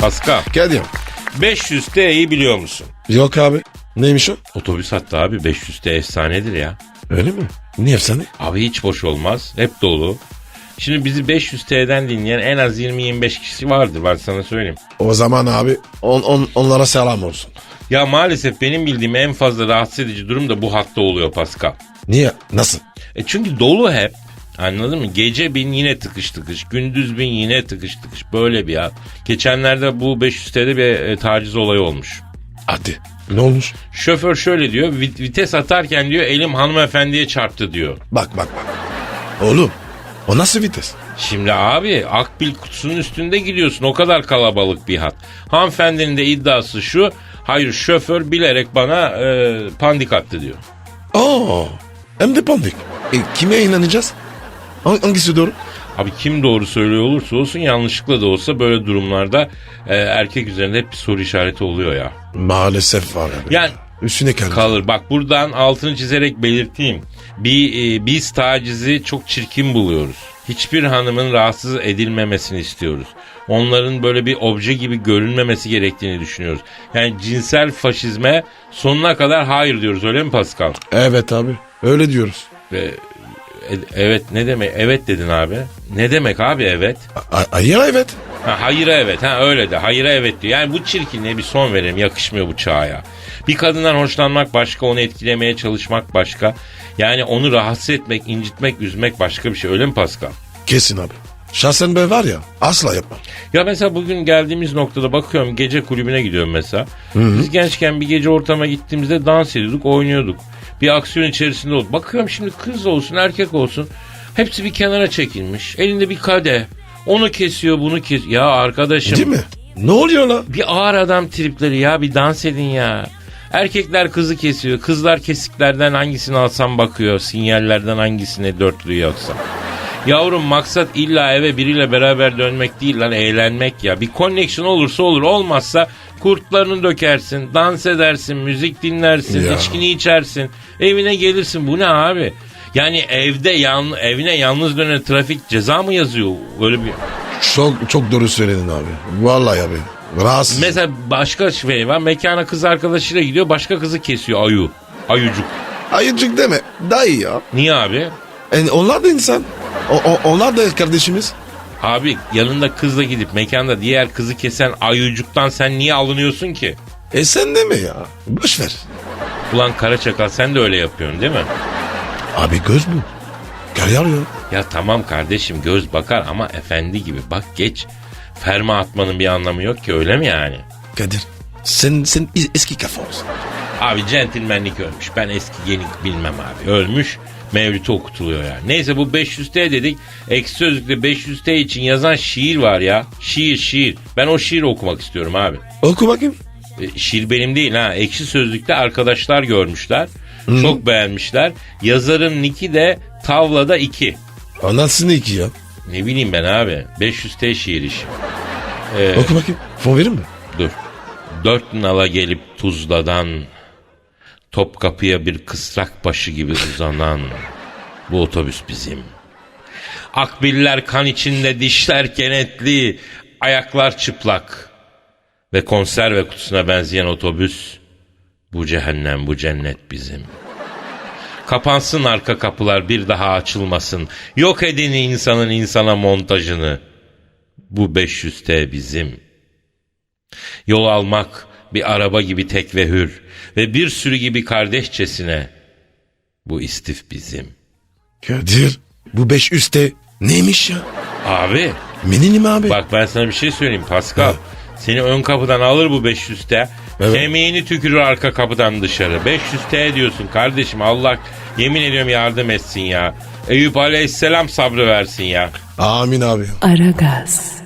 Pascal Kadir. 500 T'yi biliyor musun? Yok abi. Neymiş o? Otobüs hattı abi 500 T efsanedir ya. Öyle mi? Niye efsane? Abi hiç boş olmaz. Hep dolu. Şimdi bizi 500 T'den dinleyen en az 20-25 kişi vardır ben sana söyleyeyim. O zaman abi on, on, onlara selam olsun. Ya maalesef benim bildiğim en fazla rahatsız edici durum da bu hatta oluyor Pascal. Niye? Nasıl? E çünkü dolu hep. Anladın mı? Gece bin yine tıkış tıkış. Gündüz bin yine tıkış tıkış. Böyle bir hat. Geçenlerde bu 500 T'de bir e, taciz olayı olmuş. Hadi. Ne olmuş? Şoför şöyle diyor. "vit- Vites atarken diyor elim hanımefendiye çarptı diyor. Bak bak bak. Oğlum o nasıl vites? Şimdi abi akbil kutusunun üstünde gidiyorsun. O kadar kalabalık bir hat. Hanımefendinin de iddiası şu. Hayır şoför bilerek bana e, pandik attı diyor. Aa, hem de pandik. E, kime inanacağız? Hang- Hangisi doğru? Abi kim doğru söylüyor olursa olsun yanlışlıkla da olsa böyle durumlarda e, erkek üzerinde hep bir soru işareti oluyor ya. Maalesef var abi. Yani Üstüne kalır. kalır. Bak buradan altını çizerek belirteyim. Bir e, biz tacizi çok çirkin buluyoruz. Hiçbir hanımın rahatsız edilmemesini istiyoruz. Onların böyle bir obje gibi görünmemesi gerektiğini düşünüyoruz. Yani cinsel faşizme sonuna kadar hayır diyoruz öyle mi Pascal? Evet abi. Öyle diyoruz. Ve, evet ne demek? Evet dedin abi. Ne demek abi evet? A- hayır evet. Ha, hayır evet ha öyle de hayır evet diyor. Yani bu çirkinliğe bir son verelim yakışmıyor bu çağa ya. Bir kadından hoşlanmak başka onu etkilemeye çalışmak başka. Yani onu rahatsız etmek, incitmek, üzmek başka bir şey öyle mi Pascal? Kesin abi. Şahsen ben var ya asla yapmam. Ya mesela bugün geldiğimiz noktada bakıyorum gece kulübüne gidiyorum mesela. Biz gençken bir gece ortama gittiğimizde dans ediyorduk, oynuyorduk. Bir aksiyon içerisinde olduk. Bakıyorum şimdi kız olsun, erkek olsun. Hepsi bir kenara çekilmiş. Elinde bir kadeh. Onu kesiyor, bunu kes. Ya arkadaşım. Değil mi? Ne oluyor lan? Bir ağır adam tripleri ya bir dans edin ya. Erkekler kızı kesiyor. Kızlar kesiklerden hangisini alsam bakıyor. Sinyallerden hangisine dörtlü yoksa. Yavrum maksat illa eve biriyle beraber dönmek değil lan eğlenmek ya. Bir connection olursa olur olmazsa kurtlarını dökersin, dans edersin, müzik dinlersin, Ya. içkini içersin. Evine gelirsin bu ne abi? Yani evde yan, evine yalnız dönen trafik ceza mı yazıyor? Öyle bir Çok çok doğru söyledin abi. Vallahi abi. Rahatsız. Mesela başka şey var. Mekana kız arkadaşıyla gidiyor. Başka kızı kesiyor ayu. Ayucuk. Ayıcık deme. Daha iyi ya. Niye abi? Yani onlar da insan. O, o- onlar da kardeşimiz. Abi yanında kızla gidip mekanda diğer kızı kesen ayucuktan sen niye alınıyorsun ki? E sen deme ya. Boş ver. Ulan kara çakal sen de öyle yapıyorsun değil mi? Abi göz bu. Kariyer ya. Ya tamam kardeşim göz bakar ama efendi gibi bak geç. Ferma atmanın bir anlamı yok ki öyle mi yani? Kadir. Sen, sen eski kafa olsun. Abi centilmenlik ölmüş. Ben eski yeni bilmem abi. Ölmüş. Mevlüt'ü okutuluyor yani. Neyse bu 500T dedik. Eksi sözlükte 500T için yazan şiir var ya. Şiir şiir. Ben o şiiri okumak istiyorum abi. Oku bakayım. E, şiir benim değil ha. Ekşi sözlükte arkadaşlar görmüşler. Çok beğenmişler. Yazarın niki de tavlada 2. Anlatsın iki ya. Ne bileyim ben abi. 500T şiir işi. Ee, Oku bakayım. Fon verir mi? Dur. Dört nala gelip Tuzla'dan Topkapı'ya bir kısrak başı gibi uzanan bu otobüs bizim. Akbiller kan içinde dişler kenetli, ayaklar çıplak ve konserve kutusuna benzeyen otobüs bu cehennem bu cennet bizim. Kapansın arka kapılar bir daha açılmasın. Yok edin insanın insana montajını. Bu 500T bizim. Yol almak bir araba gibi tek ve hür ve bir sürü gibi kardeşçesine. Bu istif bizim. Kadir. Bu beş üstte neymiş ya? Abi Meninim abi. bak ben sana bir şey söyleyeyim Pascal. Seni ön kapıdan alır bu 500T. Evet. Kemiğini tükürür arka kapıdan dışarı. 500T diyorsun kardeşim Allah yemin ediyorum yardım etsin ya. Eyüp Aleyhisselam sabrı versin ya. Amin abi. Aragaz.